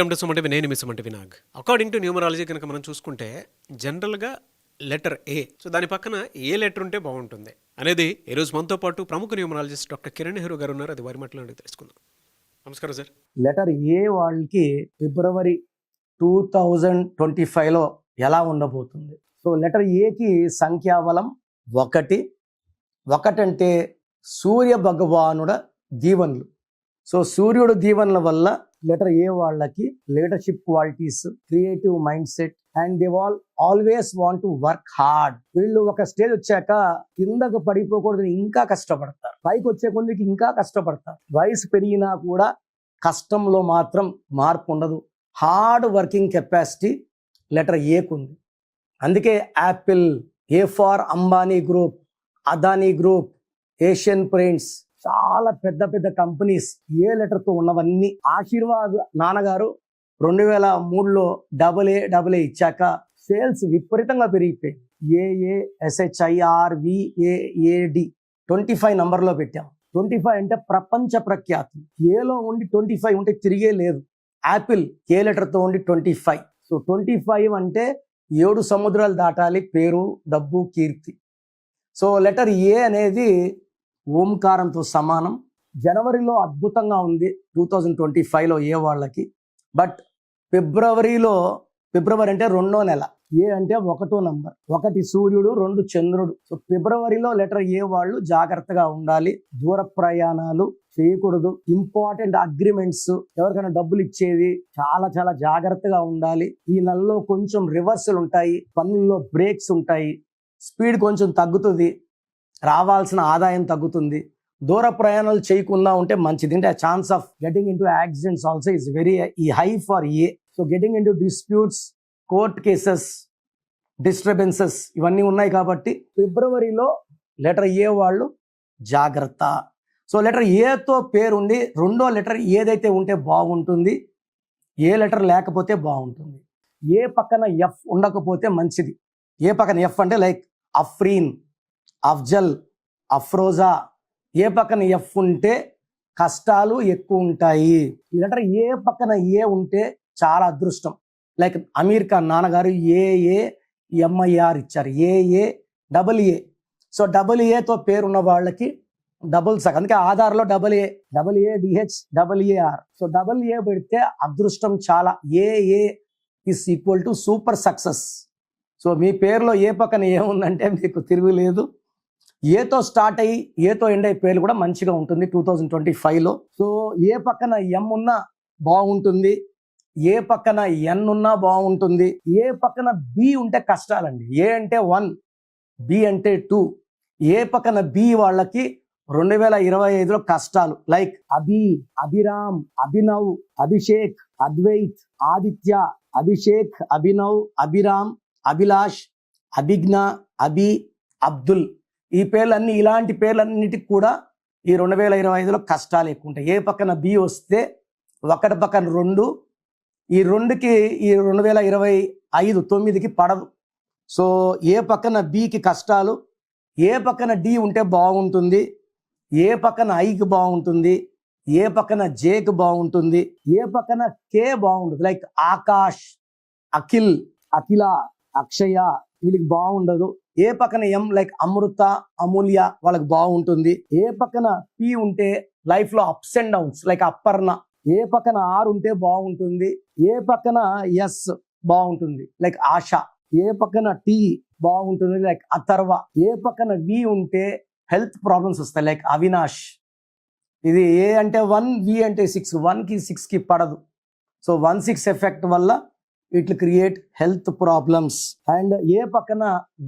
Welcome to Sumanti నేను miss సుమంటి వినాగ్. According to numerology కనుక మనం చూసుకుంటే జనరల్గా లెటర్ ఏ సో దాని పక్కన ఏ లెటర్ ఉంటే బాగుంటుంది. అనేది ఈ రోజు మనతో పాటు ప్రముఖ న్యూమరాలజిస్ట్ డాక్టర్ కిరణ్ నెహ్రూ గారు ఉన్నారు. అది వారి మాటలో అడిగి తెలుసుకుందాం. నమస్కారం సార్. లెటర్ ఏ వాళ్ళకి ఫిబ్రవరి టూ థౌజండ్ ట్వంటీ ఫైవ్లో ఎలా ఉండబోతుంది? సో లెటర్ ఏకి సంఖ్యాబలం ఒకటి. ఒకటంటే సూర్య భగవానుడ దీవెనలు సో సూర్యుడు దీవెనల వల్ల లెటర్ ఏ వాళ్ళకి leadership qualities creative mind set and they will always want to work hard వీళ్ళు ఒక స్టేజ్ వచ్చాక కిందకు పడిపోకూడదు ఇంకా కష్టపడతారు. పైకి వచ్చే కొద్దికి ఇంకా కష్టపడతారు. వయసు పెరిగినా కూడా కష్టంలో మాత్రం మార్పు ఉండదు. హార్డ్ వర్కింగ్ కెపాసిటీ లెటర్ ఏకుంది అందుకే Apple A for Ambani group Adani group Asian Paints చాలా పెద్ద పెద్ద కంపెనీస్ ఏ లెటర్తో ఉన్నవన్నీ. ఆశీర్వాద్ నాన్నగారు రెండు వేల మూడులో డబుల్ ఏ డబుల్ ఏ ఇచ్చాక సేల్స్ విపరీతంగా పెరిగిపోయాయి. ఏఏ ట్వంటీ ఫైవ్ నంబర్లో పెట్టాం. ట్వంటీ ఫైవ్ అంటే ప్రపంచ ప్రఖ్యాతి. ఏలో ఉండి ట్వంటీ ఫైవ్ ఉంటే తిరిగే లేదు. యాపిల్ ఏ లెటర్తో ఉండి twenty five. So twenty five అంటే ఏడు సముద్రాలు దాటాలి పేరు డబ్బు కీర్తి. సో లెటర్ ఏ అనేది ఓంకారంతో సమానం. జనవరిలో అద్భుతంగా ఉంది టూ థౌజండ్ ట్వంటీ ఫైవ్లో ఏ వాళ్ళకి. బట్ ఫిబ్రవరిలో ఫిబ్రవరి అంటే రెండో నెల. ఏ అంటే ఒకటో నంబర్. ఒకటి సూర్యుడు రెండు చంద్రుడు. సో ఫిబ్రవరిలో లెటర్ ఏ వాళ్ళు జాగ్రత్తగా ఉండాలి. దూర ప్రయాణాలు చేయకూడదు. ఇంపార్టెంట్ అగ్రిమెంట్స్ ఎవరికైనా డబ్బులు ఇచ్చేది చాలా చాలా జాగ్రత్తగా ఉండాలి. ఈ నెలలో కొంచెం రివర్సల్ ఉంటాయి. పనుల్లో బ్రేక్స్ ఉంటాయి. స్పీడ్ కొంచెం తగ్గుతుంది. రావాల్సిన ఆదాయం తగ్గుతుంది. దూర ప్రయాణాలు చేయకుండా ఉంటే మంచిది. అంటే chance of getting in to accidents also is very ఈ high for A. So getting in to disputes court cases disturbances ఇవన్నీ ఉన్నాయి కాబట్టి ఫిబ్రవరిలో లెటర్ ఏ వాళ్ళు జాగ్రత్త. సో లెటర్ ఏతో పేరుండి రెండో లెటర్ ఏదైతే ఉంటే బాగుంటుంది ఏ లెటర్ లేకపోతే బాగుంటుంది. ఏ పక్కన ఎఫ్ ఉండకపోతే మంచిది. ఏ పక్కన ఎఫ్ అంటే లైక్ అఫ్రీన్ అఫ్జల్ అఫ్రోజా ఏ పక్కన ఎఫ్ ఉంటే కష్టాలు ఎక్కువ ఉంటాయి. ఈ లెటర్ ఏ పక్కన ఏ ఉంటే చాలా అదృష్టం. లైక్ అమీర్ ఖాన్ నాన్నగారు ఏఏ ఎంఐఆర్ ఇచ్చారు. AA A double A. So double ఏతో పేరున్న వాళ్ళకి డబుల్ సక్ అందుకే ఆధార్లో double A double A DH double AR so double A పెడితే అదృష్టం చాలా. AA is equal to super success. So మీ పేరులో ఏ పక్కన ఏముందంటే మీకు తిరుగులేదు. ఏతో స్టార్ట్ అయ్యి ఏతో ఎండ్ అయ్యే పేర్లు కూడా మంచిగా ఉంటుంది టూ థౌజండ్ ట్వంటీ ఫైవ్లో. సో ఏ పక్కన ఎం ఉన్నా బాగుంటుంది ఏ పక్కన ఎన్ ఉన్నా బాగుంటుంది ఏ పక్కన బి ఉంటే కష్టాలండి. ఏ అంటే వన్ బి అంటే టూ ఏ పక్కన బి వాళ్ళకి రెండు వేల ఇరవై ఐదులో కష్టాలు. లైక్ అభి అభిరామ్ అభినవ్ అభిషేక్ అద్వైత్ ఆదిత్య అభిషేక్ అభినవ్ అభిరామ్ అభిలాష్ అభిజ్ఞ అభి అబ్దుల్. ఈ పేర్లన్నీ ఇలాంటి పేర్లన్నిటికి కూడా ఈ రెండు వేల ఇరవై ఐదులో కష్టాలు ఎక్కువ ఉంటాయి. ఏ పక్కన బి వస్తే ఒకటి పక్కన రెండు ఈ రెండుకి ఈ రెండు వేల ఇరవై ఐదు తొమ్మిదికి పడదు. సో ఏ పక్కన బికి కష్టాలు ఏ పక్కన డి ఉంటే బాగుంటుంది ఏ పక్కన ఐకి బాగుంటుంది ఏ పక్కన జేకి బాగుంటుంది ఏ పక్కన కే బాగుంటుంది లైక్ ఆకాష్ అఖిల్ అఖిల అక్షయ వీళ్ళకి బాగుండదు. ఏ పక్కన ఎం లైక్ అమృత అమూల్య వాళ్ళకి బాగుంటుంది. ఏ పక్కన పి ఉంటే లైఫ్లో ups and downs like Aparna A పక్కన ఆర్ ఉంటే బాగుంటుంది. ఏ పక్కన ఎస్ బాగుంటుంది లైక్ ఆశ. ఏ పక్కన టీ బాగుంటుంది లైక్ అథర్వ. ఏ పక్కన వి ఉంటే హెల్త్ ప్రాబ్లమ్స్ వస్తాయి లైక్ అవినాష్. ఇది ఏ అంటే వన్ వి అంటే సిక్స్ వన్కి సిక్స్కి పడదు. సో వన్ సిక్స్ ఎఫెక్ట్ వల్ల it create health problems and A పక్కన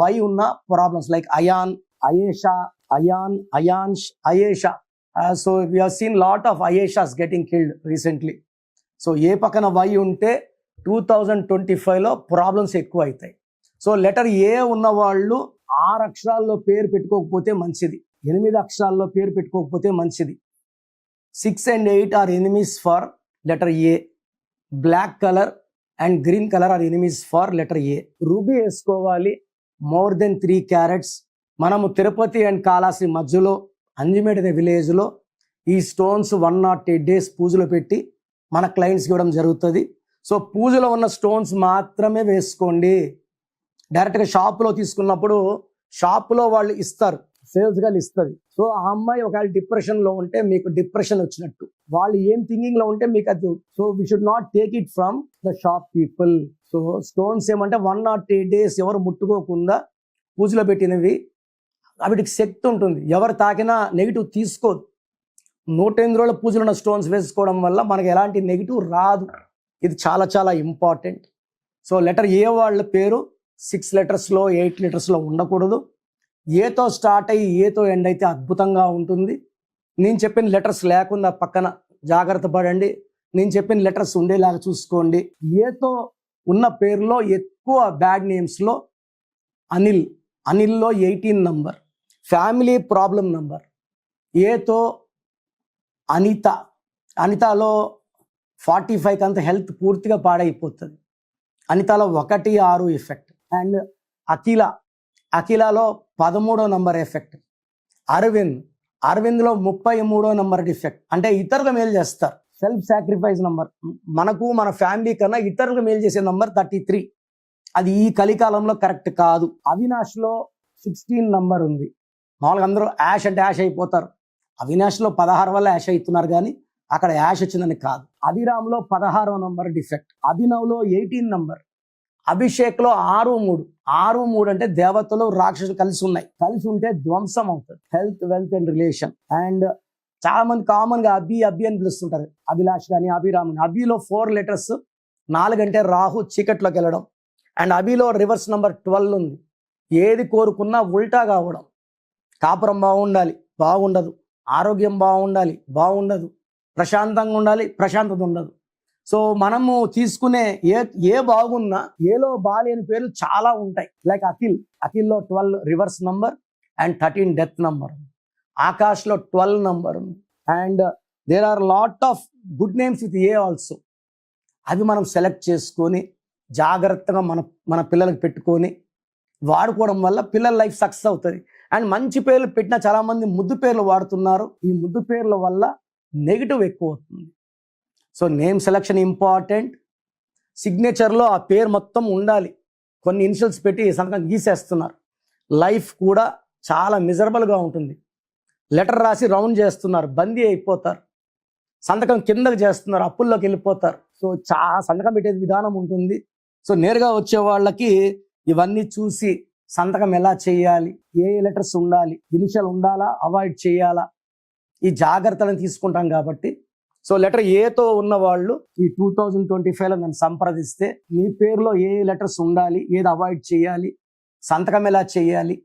వై ఉన్న problems like Ayaan Ayesha Ayaan Ayaansh Ayesha. So we seen lot of Ayeshas getting killed recently so A పక్కన Y ఉంటే two thousand twenty ఫైవ్లో problems ఎక్కువ అవుతాయి so letter A ఉన్న వాళ్ళు ఆరు అక్షరాల్లో పేరు పెట్టుకోకపోతే మంచిది. ఎనిమిది అక్షరాల్లో పేరు పెట్టుకోకపోతే మంచిది. Six and eight are enemies for letter A black colour and green colour are enemies for letter A. Ruby వేసుకోవాలి. More than three carats. మనము తిరుపతి అండ్ కాళాశ్రీ మధ్యలో అంజిమేట్ అనే విలేజ్లో ఈ stones one nought eight days పూజలో పెట్టి మన క్లయింట్స్కి ఇవ్వడం జరుగుతుంది. సో పూజలో ఉన్న స్టోన్స్ మాత్రమే వేసుకోండి. డైరెక్ట్గా షాపులో తీసుకున్నప్పుడు షాపులో వాళ్ళు ఇస్తారు. సేల్స్గా ఇస్తుంది సో ఆ అమ్మాయి ఒకవేళ డిప్రెషన్లో ఉంటే మీకు డిప్రెషన్ వచ్చినట్టు. వాళ్ళు ఏం థింకింగ్లో ఉంటే మీకు అది so we should not take it from the shop people so stones ఏమంటే వన్ నాట్ ఎయిట్ డేస్ ఎవరు ముట్టుకోకుండా పూజలో పెట్టినవి. వాటికి శక్తి ఉంటుంది. ఎవరు తాకినా నెగిటివ్ తీసుకోదు. నూట ఎనిమిది రోజుల పూజలు ఉన్న స్టోన్స్ వేసుకోవడం వల్ల మనకి ఎలాంటి నెగిటివ్ రాదు. ఇది చాలా చాలా ఇంపార్టెంట్ సో లెటర్ ఏ వాళ్ళ పేరు సిక్స్ లెటర్స్లో ఎయిట్ లెటర్స్లో ఉండకూడదు. ఏతో స్టార్ట్ అయ్యి ఏతో ఎండ్ అయితే అద్భుతంగా ఉంటుంది. నేను చెప్పిన లెటర్స్ లేకుండా పక్కన జాగ్రత్త పడండి. నేను చెప్పిన లెటర్స్ ఉండేలాగా చూసుకోండి. ఏతో ఉన్న పేరులో ఎక్కువ బ్యాడ్ నేమ్స్లో Anil అనిల్లో eighteen number. Family problem number. ఏతో అనిత అనితలో ఫార్టీ ఫైవ్ అంత హెల్త్ పూర్తిగా పాడైపోతుంది. అనితలో ఒకటి ఆరు ఎఫెక్ట్. అండ్ అఖిల అఖిలలో పదమూడో నంబర్ ఎఫెక్ట్. అరవింద్. అరవింద్లో ముప్పై మూడో నంబర్ డిఫెక్ట్. అంటే ఇతరులకు మేలు చేస్తారు. Self sacrifice number. మనకు మన ఫ్యామిలీ కన్నా ఇతరులకు మేలు చేసే నంబర్ థర్టీ త్రీ. అది ఈ కలికాలంలో కరెక్ట్ కాదు. అవినాష్లో సిక్స్టీన్ నంబర్ ఉంది. మామూలుగా అందరూ యాష్ అంటే యాష్ అయిపోతారు. అవినాష్లో పదహారు వల్ల యాష్ అవుతున్నారు కానీ అక్కడ యాష్ వచ్చిందని కాదు. అభిరామ్లో పదహారో నంబర్ డిఫెక్ట్. అభినవ్లో ఎయిటీన్ నంబర్. అభిషేక్లో ఆరు మూడు. ఆరు మూడు అంటే దేవతలు రాక్షసులు కలిసి ఉన్నాయి. కలిసి ఉంటే ధ్వంసం అవుతుంది. Health wealth and relation and చాలా మంది కామన్గా అభి అభి అని పిలుస్తుంటారు. అభిలాష్ కానీ అభిరామ్ అని అభిలో ఫోర్ లెటర్స్ నాలుగంటే రాహు చీకట్లోకి వెళ్ళడం. అండ్ అభిలో రివర్స్ నంబర్ ట్వెల్వ్ ఉంది. ఏది కోరుకున్నా ఉల్టా కావడం. కాపురం బాగుండాలి బాగుండదు. ఆరోగ్యం బాగుండాలి బాగుండదు. ప్రశాంతంగా ఉండాలి ప్రశాంతత ఉండదు. సో మనము తీసుకునే ఏ ఏ బాగున్నా ఏలో బాలేని పేర్లు చాలా ఉంటాయి. Like Akhil. అఖిల్లో twelve reverse number and thirteen death number ఆకాష్లో twelve number and there are lot of good names with A also అవి మనం సెలెక్ట్ చేసుకొని జాగ్రత్తగా మన మన పిల్లలకు పెట్టుకొని వాడుకోవడం వల్ల పిల్లల లైఫ్ సక్సెస్ అవుతుంది. అండ్ మంచి పేర్లు పెట్టిన చాలామంది ముద్దు పేర్లు వాడుతున్నారు. ఈ ముద్దు పేర్ల వల్ల నెగిటివ్ ఎక్కువ అవుతుంది. సో నేమ్ సెలక్షన్ ఇంపార్టెంట్ సిగ్నేచర్లో ఆ పేరు మొత్తం ఉండాలి. కొన్ని ఇనిషియల్స్ పెట్టి సంతకం గీసేస్తున్నారు. లైఫ్ కూడా చాలా మిజరబుల్గా ఉంటుంది. లెటర్ రాసి రౌండ్ చేస్తున్నారు. బందీ అయిపోతారు. సంతకం కిందకి చేస్తున్నారు. అప్పుల్లోకి వెళ్ళిపోతారు. సో చా సంతకం పెట్టే విధానం ఉంటుంది. సో నేరుగా వచ్చే వాళ్ళకి ఇవన్నీ చూసి సంతకం ఎలా చేయాలి? ఏ లెటర్స్ ఉండాలి? ఇనిషియల్ ఉండాలా? అవాయిడ్ చేయాలా? ఈ జాగ్రత్తలను తీసుకుంటాం కాబట్టి సో లెటర్ ఏతో ఉన్న వాళ్ళు ఈ టూ థౌజండ్ ట్వంటీ ఫైవ్లో నన్ను సంప్రదిస్తే మీ పేరులో ఏ లెటర్స్ ఉండాలి ఏది అవాయిడ్ చేయాలి సంతకం ఎలా చేయాలి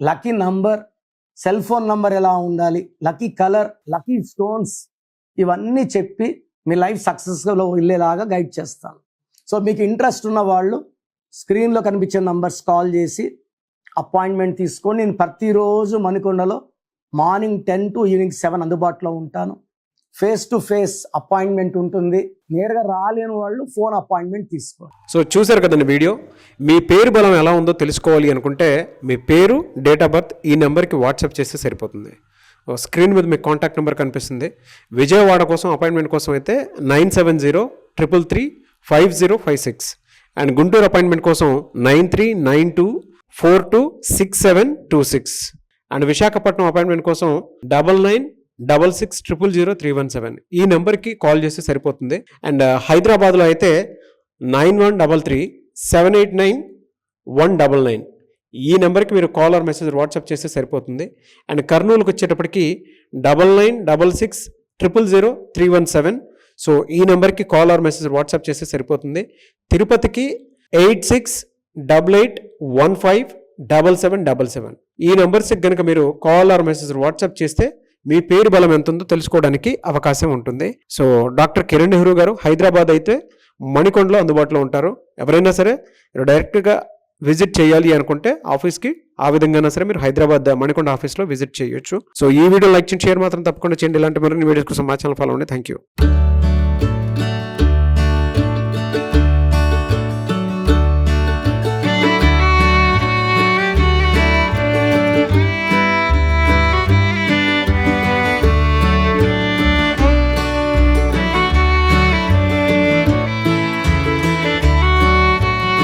lucky number cell phone number ఎలా ఉండాలి లక్కీ కలర్ లక్కీ స్టోన్స్ ఇవన్నీ చెప్పి మీ లైఫ్ సక్సెస్లో వెళ్ళేలాగా గైడ్ చేస్తాను. సో మీకు ఇంట్రెస్ట్ ఉన్న వాళ్ళు స్క్రీన్లో కనిపించే నంబర్స్ కాల్ చేసి అపాయింట్మెంట్ తీసుకొని నేను ప్రతిరోజు మణికొండలో morning ten to evening seven అందుబాటులో ఉంటాను. ఫేస్ టు ఫేస్ అపాయింట్మెంట్ ఉంటుంది. నేరుగా రాలేని వాళ్ళు ఫోన్ అపాయింట్మెంట్ తీసుకో సో చూశారు కదండి వీడియో? మీ పేరు బలం ఎలా ఉందో తెలుసుకోవాలి అనుకుంటే మీ పేరు డేట్ ఆఫ్ బర్త్ ఈ నెంబర్కి వాట్సాప్ చేస్తే సరిపోతుంది. స్క్రీన్ మీద మీ కాంటాక్ట్ నెంబర్ కనిపిస్తుంది. విజయవాడ కోసం అపాయింట్మెంట్ కోసం అయితే nine seven zero triple three five zero five six. And Guntur appointment కోసం nine three nine two four two six seven two six. And Visakhapatnam appointment కోసం double nine double six triple zero three one seven. ఈ నెంబర్కి call చేస్తే సరిపోతుంది. And uh, హైదరాబాద్లో అయితే nine one double three seven eight nine one double nine. ఈ నెంబర్కి మీరు కాల్ ఆర్ మెసేజ్ వాట్సాప్ చేస్తే సరిపోతుంది. అండ్ కర్నూలుకి వచ్చేటప్పటికి double nine double six triple zero three one seven. So ఈ నెంబర్కి కాల్ ఆర్ మెసేజ్ వాట్సాప్ చేస్తే సరిపోతుంది. తిరుపతికి eight six double eight one five double seven double seven. ఈ నెంబర్స్కి కనుక మీరు కాల్ ఆర్ మెసేజ్ వాట్సాప్ చేస్తే మీ పేరు బలం ఎంత ఉందో తెలుసుకోవడానికి అవకాశం ఉంటుంది. సో డాక్టర్ కిరణ్ నెహ్రూ గారు హైదరాబాద్ అయితే మణికొండలో అందుబాటులో ఉంటారు. ఎవరైనా సరే డైరెక్ట్గా విజిట్ చేయాలి అనుకుంటే ఆఫీస్కి ఆ విధంగా సరే మీరు హైదరాబాద్ మణికొండ ఆఫీస్లో విజిట్ చేయొచ్చు. సో ఈ వీడియో లైక్ చేయండి షేర్ మాత్రం తప్పకుండా చేయండి. ఇలాంటి మరిన్ని వీడియోస్ కోసం మా ఛానల్ ఫాలో అండి థ్యాంక్ యూ